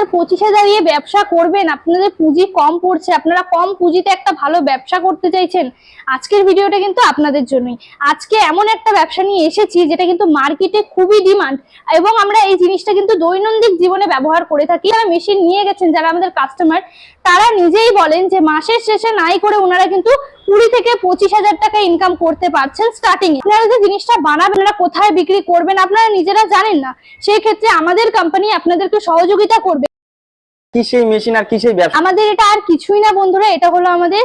হাজার পঁচিশ ব্যবসা করবেন, আপনাদের পুঁজি কম পড়ছে, আপনারা কম পুঁজিতে একটা ভালো ব্যবসা করতে চাইছেন, আজকের ভিডিওটা কিন্তু আপনাদের জন্যই। আজকে এমন একটা ব্যবসা নিয়ে এসেছি, যেটা কিন্তু মার্কেটে খুবই ডিমান্ড এবং আমরা এই জিনিসটা কিন্তু দৈনন্দিন জীবনে ব্যবহার করে থাকি। যারা মেশিন নিয়ে গেছেন, যারা আমাদের কাস্টমার তারা নিজেই বলেন যে মাসের শেষে নাই করে ওনারা কিন্তু কুড়ি থেকে পঁচিশ হাজার টাকা ইনকাম করতে পারছেন স্টার্টিং এ। আপনারা যে জিনিসটা বানাবেন কোথায় বিক্রি করবেন, আপনারা নিজেরা জানেন না। সেই ক্ষেত্রে আমাদের কোম্পানি আপনাদেরকে সহযোগিতা করবে। কি সেই মেশিন আর কি সেই ব্যবসা? আমাদের এটা আর কিছুই না বন্ধুরা এটা হলো আমাদের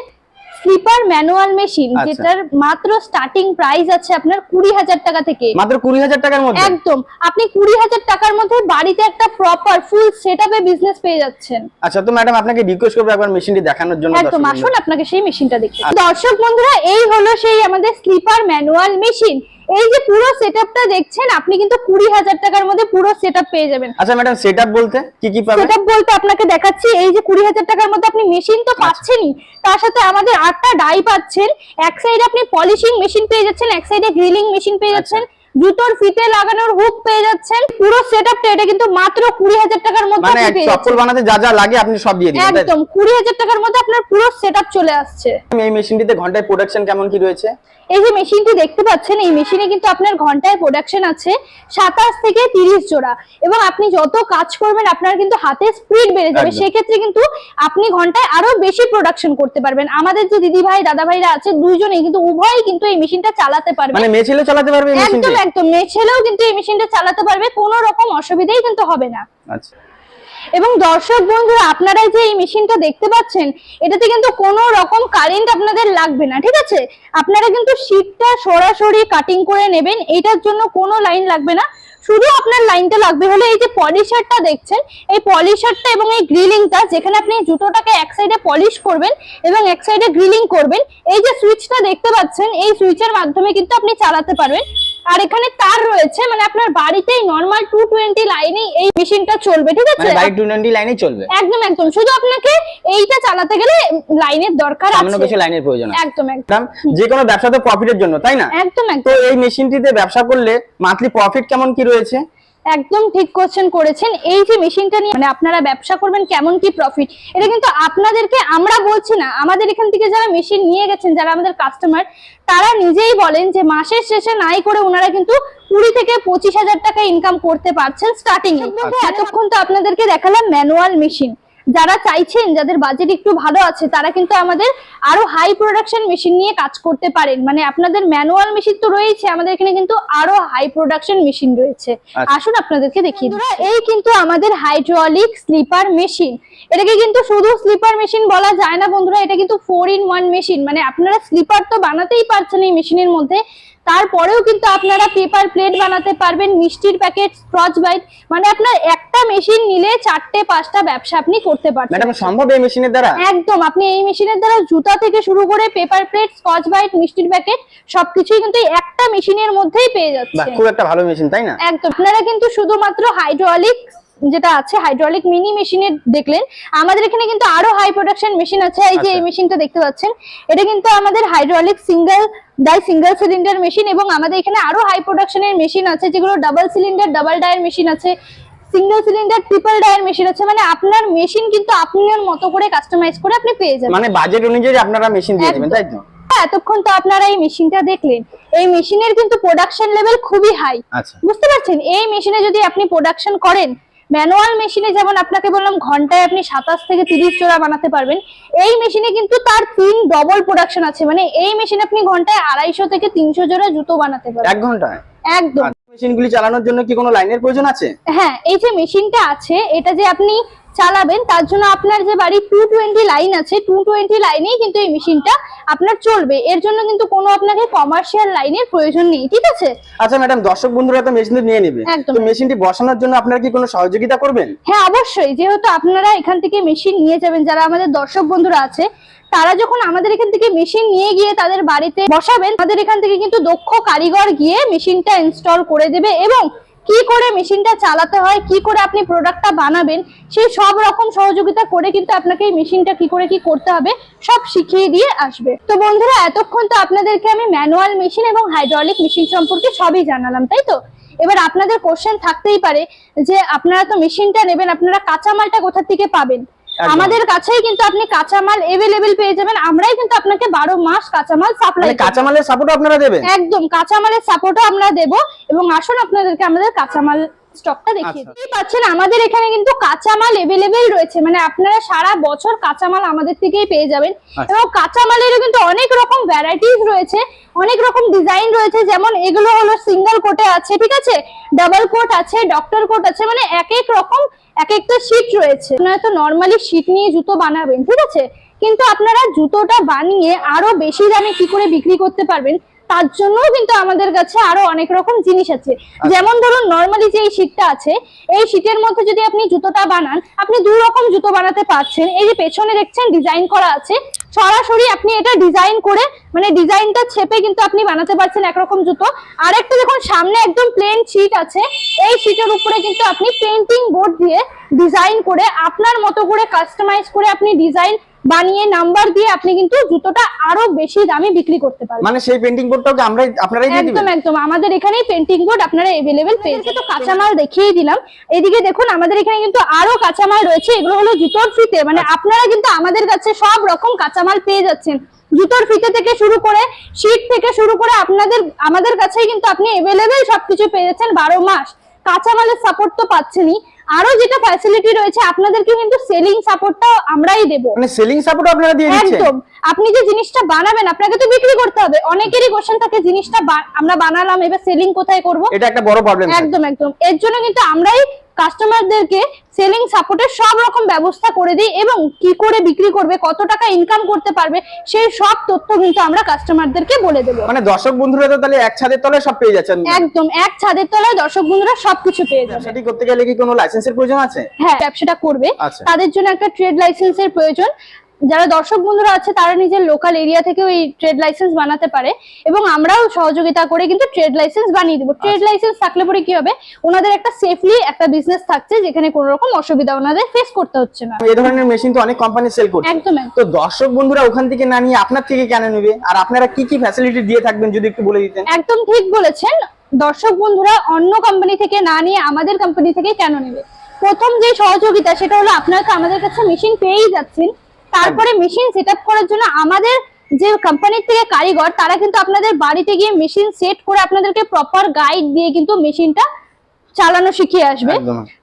স্লিপার ম্যানুয়াল মেশিন। যেটার মাত্র স্টার্টিং প্রাইস আছে আপনার কুড়ি হাজার টাকা থেকে। মাত্র কুড়ি হাজার টাকার মধ্যে? একদম। আপনি কুড়ি হাজার টাকার মধ্যে বাড়িতে একটা প্রপার ফুল সেট বিজনেস পেয়ে যাচ্ছেন। আচ্ছা তো ম্যাডাম আপনাকে রিকোয়েস্ট করব একবার মেশিনটি দেখানোর জন্য একদম আসুন আপনাকে সেই মেশিনটা দেখতে। দর্শক বন্ধুরা এই হলো সেই আমাদের স্লিপার ম্যানুয়াল মেশিন এই যে পুরো সেটআপটা দেখছেন আপনি কিন্তু কুড়ি হাজার টাকার মধ্যে পুরো সেটআপ পেয়ে যাবেন। আচ্ছা ম্যাডাম সেট বলতে কি কি পাবেন? সেটআপ বলতে আপনাকে দেখাচ্ছি এই যে কুড়ি হাজার টাকার মধ্যে আপনি মেশিন তো পাচ্ছেনই তার সাথে আমাদের আটটা ডাই পাচ্ছেন। এক সাইডে আপনি পলিশিং মেশিন পেয়ে যাচ্ছেন এক সাইডে গ্রিলিং মেশিন পেয়ে যাচ্ছেন। জুতোর ফিতে লাগানোর হুক পেয়ে যাচ্ছেন। পুরো সেটআপটা এটা কিন্তু মাত্র কুড়ি হাজার টাকার মধ্যে মানে চপ্পল বানাতে যা যা লাগে আপনি সব দিয়ে দিবেন একদম কুড়ি হাজার টাকার মধ্যে আপনার পুরো সেটআপ চলে আসছে। এই মেশিনটিতে ঘন্টায় প্রোডাকশন কেমন কি রয়েছে? এই যে মেশিনটি দেখতে পাচ্ছেন এই মেশিনে কিন্তু আপনার ঘন্টায় প্রোডাকশন আছে সাতাশ থেকে তিরিশ জোড়া। এবং আপনি যত কাজ করবেন আপনার কিন্তু হাতে স্পিড বেড়ে যাবে। একদম। সেক্ষেত্রে কিন্তু আপনি ঘন্টায় আরও বেশি প্রোডাকশন করতে পারবেন। আমাদের যে দিদি ভাই দাদা ভাইরা আছে দুইজনেই কিন্তু উভয়ই কিন্তু এই মেশিনটা চালাতে পারবে মানে মেয়ে ছেলেও চালাতে পারবে এই মেশিনটি? একদম মেয়ে ছেলেও কিন্তু এই মেশিনটা চালাতে পারবে কোনো রকম অসুবিধাই কিন্তু হবে না। আচ্ছা। এবং দর্শক বন্ধুরা আপনারা যে এই মেশিনটা দেখতে পাচ্ছেন এটাতে কিন্তু কোনো রকম কারেন্ট আপনাদের লাগবে না ঠিক আছে? আপনারা কিন্তু শীতটা সরাসরি কাটিং করে নেবেন এটার জন্য কোনো লাইন লাগবে না। শুধু আপনার লাইনটা লাগবে হলে এই যে পলিশারটা দেখছেন এই পলিশারটা এবং এই গ্রিলিংটা যেখানে আপনি জুতোটাকে এক সাইডে পলিশ করবেন এবং এক সাইডে গ্রিলিং করবেন এই যে সুইচটা দেখতে পাচ্ছেন এই সুইচের মাধ্যমে কিন্তু আপনি চালাতে পারবেন। আর এখানে তার রয়েছে মানে আপনার বাড়িতেই নর্মাল টু টোয়েন্টি লাইনেই এই মেশিনটা চলবে ঠিক আছে? টু টোয়েন্টি লাইনেই চলবে? একদম একদম। শুধু আপনাকে এইটা চালাতে গেলে লাইনের দরকার আছে আছে। কিছু লাইনের প্রয়োজন একদম একদম। যে কোনো ব্যবসা তো প্রফিটের জন্য তাই না? একদম তো একদম এই মেশিনটিতে ব্যবসা করলে মান্থলি প্রফিট কেমন কি রয়েছে? একদম ঠিক কোশ্চেন করেছেন। এই যে মেশিনটা নিয়ে মানে আপনারা ব্যবসা করবেন কেমন কি প্রফিট এটা কিন্তু আপনাদেরকে আমরা বলছি না আমাদের এখান থেকে যারা মেশিন নিয়ে গেছেন যারা আমাদের কাস্টমার তারা নিজেই বলেন যে মাসের শেষে নাই করে ওনারা কিন্তু কুড়ি থেকে পঁচিশ হাজার টাকা ইনকাম করতে পারছেন স্টার্টিং এ এতক্ষণ তো আপনাদেরকে দেখালাম ম্যানুয়াল মেশিন যারা চাইছেন যাদের বাজেট একটু ভালো আছে তারা কিন্তু আমাদের আরও হাই প্রোডাকশন মেশিন নিয়ে কাজ করতে পারেন। মানে আপনাদের ম্যানুয়াল মেশিন তো রয়েছে আমাদের এখানে কিন্তু আরও হাই প্রোডাকশন মেশিন রয়েছে। আচ্ছা। আসুন আপনাদেরকে দেখিয়ে দিই এই কিন্তু আমাদের হাইড্রোলিক স্লিপার মেশিন এটাকে কিন্তু শুধু স্লিপার মেশিন বলা যায় না বন্ধুরা এটা কিন্তু ফোর ইন ওয়ান মেশিন মানে আপনারা স্লিপার তো বানাতেই পারছেন এই মেশিনের মধ্যে। তারপরেও কিন্তু আপনারা পেপার প্লেট বানাতে পারবেন মিষ্টির প্যাকেট স্ক্রচ বাইট মানে আপনার একটা মেশিন নিলে চারটে পাঁচটা ব্যবসা আপনি করতে পারবেন ম্যাডাম সম্ভব এই মেশিনের দ্বারা? একদম আপনি এই মেশিনের দ্বারা জুতা থেকে শুরু করে পেপার প্লেট স্কচ বাইট মিষ্টির প্যাকেট সবকিছুই কিন্তু একটা মেশিনের মধ্যেই পেয়ে যাচ্ছে খুব একটা ভালো মেশিন তাই না? একদম আপনারা কিন্তু শুধুমাত্র হাইড্রোলিক যেটা আছে হাইড্রোলিক মিনি মেশিনের দেখলেন আমাদের এখানে কিন্তু আরও হাই প্রোডাকশন মেশিন আছে। এই যে এই আচ্ছা। মেশিনটা দেখতে পাচ্ছেন এটা কিন্তু আমাদের hydraulic single die single cylinder machine এবং আমাদের এখানে আরও হাই প্রোডাকশনের মেশিন আছে যেগুলো ডাবল সিলিন্ডার ডাবল ডায়ের মেশিন আছে সিঙ্গেল সিলিন্ডার ট্রিপল ডায়ের মেশিন আছে। মানে আপনার মেশিন কিন্তু আপনার মতো করে কাস্টমাইজ করে আপনি পেয়ে যাবেন। মানে বাজেট অনুযায়ী আপনারা মেশিন দিয়ে দিবেন তাই তো? এতক্ষণ তো আপনারা এই মেশিনটা দেখলেন। এই মেশিনের কিন্তু প্রোডাকশন লেভেল খুবই হাই আচ্ছা। বুঝতে পারছেন? এই মেশিনে যদি আপনি প্রোডাকশন করেন ম্যানুয়াল মেশিনে যেমন আপনাকে বললাম ঘন্টায় আপনি সাতাশ থেকে তিরিশ জোড়া বানাতে পারবেন এই মেশিনে কিন্তু তার তিন ডবল প্রোডাকশন আছে। মানে এই মেশিনে আপনি ঘন্টায় আড়াইশো থেকে তিনশো জোড়া জুতো বানাতে পারবেন। এক ঘন্টায়? একদম। মেশিনগুলি চালানোর জন্য কি কোনো লাইনের প্রয়োজন আছে? হ্যাঁ এই যে মেশিনটা আছে এটা যে আপনি চালাবেন তার জন্য আপনার যে বাড়ি টু টোয়েন্টি লাইন আছে টু টোয়েন্টি লাইনেই কিন্তু এই মেশিনটা আপনার চলবে। এর জন্য কিন্তু কোনো আপনাকে কমার্শিয়াল লাইনের প্রয়োজন নেই ঠিক আছে? আচ্ছা ম্যাডাম দর্শক বন্ধুরা তো মেশিন নিয়ে নেবে। তো মেশিনটি বসানোর জন্য আপনারা কি কোনো সহযোগিতা করবেন? হ্যাঁ অবশ্যই। যেহেতু আপনারা এখান থেকে মেশিন নিয়ে যাবেন যারা আমাদের দর্শক বন্ধুরা আছে তারা যখন আমাদের এখান থেকে মেশিন নিয়ে গিয়ে তাদের বাড়িতে বসাবেন তাদের এখান থেকে কিন্তু দক্ষ কারিগর গিয়ে মেশিনটা ইনস্টল করে দেবে এবং কি করে মেশিনটা চালাতে হয়, কি করে আপনি প্রোডাক্টটা বানাবেন, সেই সব রকম সহযোগিতা করে কিন্তু আপনাকে এই মেশিনটা কি করে কি করতে হবে, সব শিখিয়ে দিয়ে আসবে তো বন্ধুরা, এতক্ষণ তো আপনাদেরকে আমি ম্যানুয়াল মেশিন এবং হাইড্রলিক মেশিন সম্পর্কে সবই জানালাম, তাই তো এবার আপনাদের কোশ্চেন থাকতেই পারে যে, আপনারা তো মেশিনটা নেবেন, আপনারা কাঁচামালটা কোথা থেকে পাবেন। আমাদের কাছেই কিন্তু আপনি কাঁচামাল এভেলেবেল পেয়ে যাবেন। আমরাই কিন্তু আপনাকে বারো মাস কাঁচামাল সাপ্লাই মানে কাঁচামালের সাপোর্ট আপনারা দেবেন? একদম কাঁচামালের সাপোর্টও আমরা দেব এবং আসুন আপনাদেরকে আমাদের কাঁচামাল স্টকটা দেখিয়ে আচ্ছা। দিই। পাচ্ছেন আমাদের এখানে কিন্তু কাঁচামাল এভেলেবেল রয়েছে। মানে আপনারা সারা বছর কাঁচামাল আমাদের থেকেই পেয়ে যাবেন। আচ্ছা। এবং কাঁচামালেরও কিন্তু অনেক রকম ভ্যারাইটিস রয়েছে। অনেক রকম ডিজাইন রয়েছে। যেমন এগুলো হলো সিঙ্গেল কোটে আছে ঠিক আছে? ডাবল কোট আছে ডক্টর কোট আছে মানে এক এক রকম এক একটা শীট রয়েছে। আপনারা তো নর্মালি শীট নিয়ে জুতো বানাবেন ঠিক আছে? কিন্তু আপনারা জুতোটা বানিয়ে আরও বেশি দামে কি করে বিক্রি করতে পারবেন তার জন্য কিন্তু আমাদের কাছে আরও অনেক রকম জিনিস আছে। যেমন ধরুন নর্মালি যে এই শীটটা আছে এই শীতের মধ্যে যদি আপনি জুতোটা বানান আপনি দু রকম জুতো বানাতে পারছেন। এই যে পেছনে দেখছেন ডিজাইন করা আছে। সরাসরি আপনি এটা ডিজাইন করে মানে ডিজাইনটা ছেপে কিন্তু আপনি বানাতে পারছেন একরকম জুতো। আর একটা দেখুন, সামনে একদম প্লেন শীট আছে। এই শীটের উপরে কিন্তু আপনি পেন্টিং বোর্ড দিয়ে ডিজাইন করে, আপনার মতো করে কাস্টমাইজ করে আপনি ডিজাইন বানিয়ে নাম্বার দিয়ে আপনি কিন্তু জুতোটা আরও বেশি দামে বিক্রি করতে পারবেন। মানে সেই পেন্টিং বোর্ডটাও কি আমরাই আপনারাই দিয়ে দিবেন? একদম। একদম আমাদের এখানেই পেন্টিং বোর্ড আপনারা এভেলেবেল পেয়ে যাবেন। তো কাঁচামাল দেখিয়ে দিলাম। এদিকে দেখুন আমাদের এখানে কিন্তু আরও কাঁচামাল রয়েছে। এগুলো হলো জুতোর ফিতে। মানে আপনারা কিন্তু আমাদের কাছে সব রকম কাঁচামাল পেয়ে যাচ্ছেন। জুতোর ফিতে থেকে শুরু করে শীট থেকে শুরু করে আপনাদের আমাদের কাছেই কিন্তু আপনি এভেলেবেল সবকিছু পেয়ে যাচ্ছেন বারো মাস। কাঁচামালের সাপোর্ট তো পাচ্ছেনই। আরও যেটা ফ্যাসিলিটি রয়েছে আপনাদেরকে কিন্তু সেলিং সাপোর্টটাও আমরাই দেব। মানে সেলিং সাপোর্ট আপনারা দিয়ে দিচ্ছেন? একদম। আপনি যে জিনিসটা বানাবেন আপনাকে তো বিক্রি করতে হবে। অনেকেরই কোশ্চেন থাকে জিনিসটা আমরা বানালাম এবার সেলিং কোথায় করব? এটা একটা বড় প্রবলেম একদম একদম। এর জন্য কিন্তু আমরাই কাস্টমারদেরকে সেলিং সাপোর্টের সব রকম ব্যবস্থা করে দিই এবং কি করে বিক্রি করবে কত টাকা ইনকাম করতে পারবে সেই সব তথ্য কিন্তু আমরা কাস্টমারদেরকে বলে দেবো। মানে দর্শক বন্ধুরা তো তাহলে এক ছাদের তলায় সব পেয়ে যাচ্ছেন। একদম এক ছাদের তলায় দর্শক বন্ধুরা সবকিছু পেয়ে যাবে। সেটি করতে গেলে কি কোনো লাইসেন্সের প্রয়োজন আছে? হ্যাঁ ব্যবসাটা করবে। আচ্ছা। তাদের জন্য একটা ট্রেড লাইসেন্সের প্রয়োজন। যারা দর্শক বন্ধুরা আছে তারা নিজের লোকাল এরিয়া থেকে ওই ট্রেড লাইসেন্স বানাতে পারে এবং আমরাও সহযোগিতা করে কিন্তু ট্রেড লাইসেন্স বানিয়ে দেবো। ট্রেড। লাইসেন্স থাকলে পরে কি হবে? ওনাদের একটা সেফলি একটা বিজনেস থাকছে যেখানে কোনো রকম অসুবিধা ওনাদের ফেস করতে হচ্ছে না। এই ধরনের মেশিন তো অনেক কোম্পানি সেল করছে। একদম একদম। তো দর্শক বন্ধুরা ওখান থেকে না নিয়ে আপনার থেকে কেন নেবে? আর আপনারা কি কি ফ্যাসিলিটি দিয়ে থাকবেন যদি একটু বলে দিতেন? একদম ঠিক বলেছেন। দর্শক বন্ধুরা অন্য কোম্পানি থেকে না নিয়ে আমাদের কোম্পানি থেকে কেন নেবে? প্রথম যে সহযোগিতা সেটা হলো আপনারা তো আমাদের কাছে মেশিন পেয়েই যাচ্ছেন। তারপরে মেশিন সেট করার জন্য আমাদের যে কোম্পানির থেকে কারিগর তারা কিন্তু আপনাদের বাড়িতে গিয়ে মেশিন সেট করে আপনাদেরকে প্রপার গাইড দিয়ে কিন্তু মেশিনটা চালানো শিখিয়ে আসবে।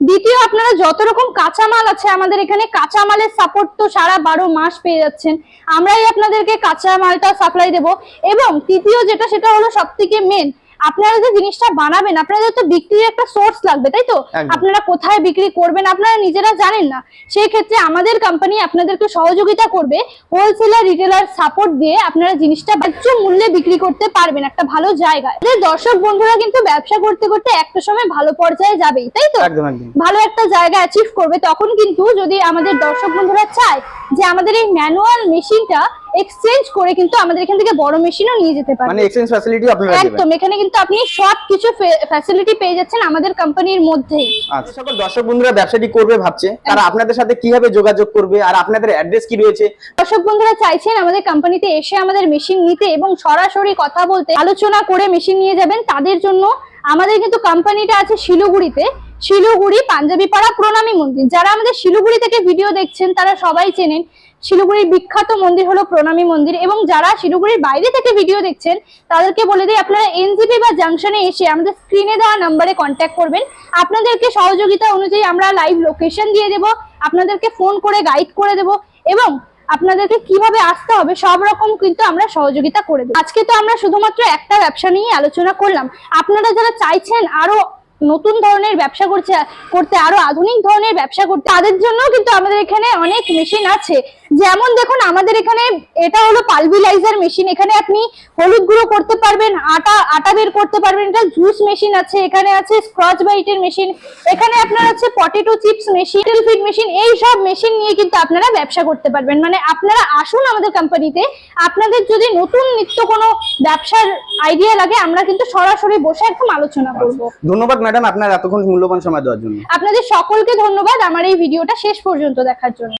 দ্বিতীয় আপনারা যত রকম কাঁচামাল আছে আমাদের এখানে কাঁচামালের সাপোর্ট তো সারা বারো মাস পেয়ে যাচ্ছেন। আমরাই আপনাদেরকে কাঁচামালটা সাপ্লাই দেব। এবং তৃতীয় যেটা সেটা হলো সব থেকে মেন আপনারা যে জিনিসটা বানাবেন আপনাদের তো বিক্রির একটা সোর্স লাগবে তাই তো? আপনারা কোথায় বিক্রি করবেন আপনারা নিজেরা জানেন না। সেই ক্ষেত্রে আমাদের কোম্পানি আপনাদেরকে সহযোগিতা করবে হোলসেলার রিটেলার সাপোর্ট দিয়ে আপনারা জিনিসটা ন্যায্য মূল্যে বিক্রি করতে পারবেন একটা ভালো জায়গায়। দর্শক বন্ধুরা কিন্তু ব্যবসা করতে করতে একটা সময় ভালো পর্যায়ে যাবেই তাই তো? ভালো একটা জায়গা অ্যাচিভ করবে তখন কিন্তু যদি আমাদের দর্শক বন্ধুরা চায় যে আমাদের এই ম্যানুয়াল মেশিনটা এক্সচেঞ্জ করে কিন্তু আমাদের এখান থেকে বড় মেশিনও নিয়ে যেতে পারবে। মানে এক্সচেঞ্জ ফ্যাসিলিটি আপনারা দেবেন। একদম এখানে কিন্তু আপনি সব কিছু ফ্যাসিলিটি পেয়ে যাচ্ছেন আমাদের কোম্পানির মধ্যেই। আচ্ছা সকল দর্শক বন্ধুরা ব্যবসাটি করবে ভাবছে তারা আপনাদের সাথে কীভাবে যোগাযোগ করবে আর আপনাদের অ্যাড্রেস কি রয়েছে? দর্শক বন্ধুরা চাইছেন আমাদের কোম্পানিতে এসে আমাদের মেশিন নিতে এবং সরাসরি কথা বলতে আলোচনা করে মেশিন নিয়ে যাবেন তাদের জন্য আমাদের কিন্তু কোম্পানিটা আছে শিলিগুড়িতে। শিলিগুড়ি পাঞ্জাবি পাড়া প্রণামী মন্দির। যারা আমাদের শিলিগুড়ি থেকে ভিডিও দেখছেন তারা সবাই চেনেন। শিলিগুড়ির বিখ্যাত মন্দির হলো প্রণামী মন্দির এবং যারা শিলিগুড়ির বাইরে থেকে ভিডিও দেখছেন, তাদেরকে বলে দিই, আপনারা এনজিপি বা জাংশনে এসে আমাদের স্ক্রিনে দেওয়া নাম্বারে কন্ট্যাক্ট করবেন। আপনাদেরকে সহযোগিতা অনুযায়ী আমরা লাইভ লোকেশন দিয়ে দেব, আপনাদেরকে ফোন করে গাইড করে দেব এবং আপনাদেরকে কীভাবে আসতে হবে সব রকম কিন্তু আমরা সহযোগিতা করে দেবো। আজকে তো আমরা শুধুমাত্র একটা ব্যবসা নিয়ে আলোচনা করলাম। আপনারা যারা চাইছেন আরও নতুন ধরনের ব্যবসা করছে, করতে আরও আধুনিক ধরনের ব্যবসা করতে, তাদের জন্য কিন্তু আমাদের এখানে অনেক মেশিন আছে। যেমন দেখুন, আমাদের এখানে এটা হলো পালভিলাইজার মেশিন এখানে আপনি হলুদ গুঁড়ো করতে পারবেন, আটা আটা বের করতে পারবেন, এটা জুস মেশিন আছে, এখানে আছে স্ক্রচ বাইটের মেশিন এখানে আপনার আছে potato chips machine feed machine এই সব মেশিন নিয়ে কিন্তু আপনারা ব্যবসা করতে পারবেন। মানে আপনারা আসুন আমাদের কোম্পানিতে আপনাদের যদি নতুন নিত্য কোনো ব্যবসার আইডিয়া লাগে, আমরা কিন্তু সরাসরি বসে একদম আলোচনা করব। ধন্যবাদ ম্যাডাম, আপনার এতক্ষণ মূল্যবান সময় দেওয়ার জন্য। আপনাদের সকলকে ধন্যবাদ আমার এই ভিডিওটা শেষ পর্যন্ত দেখার জন্য।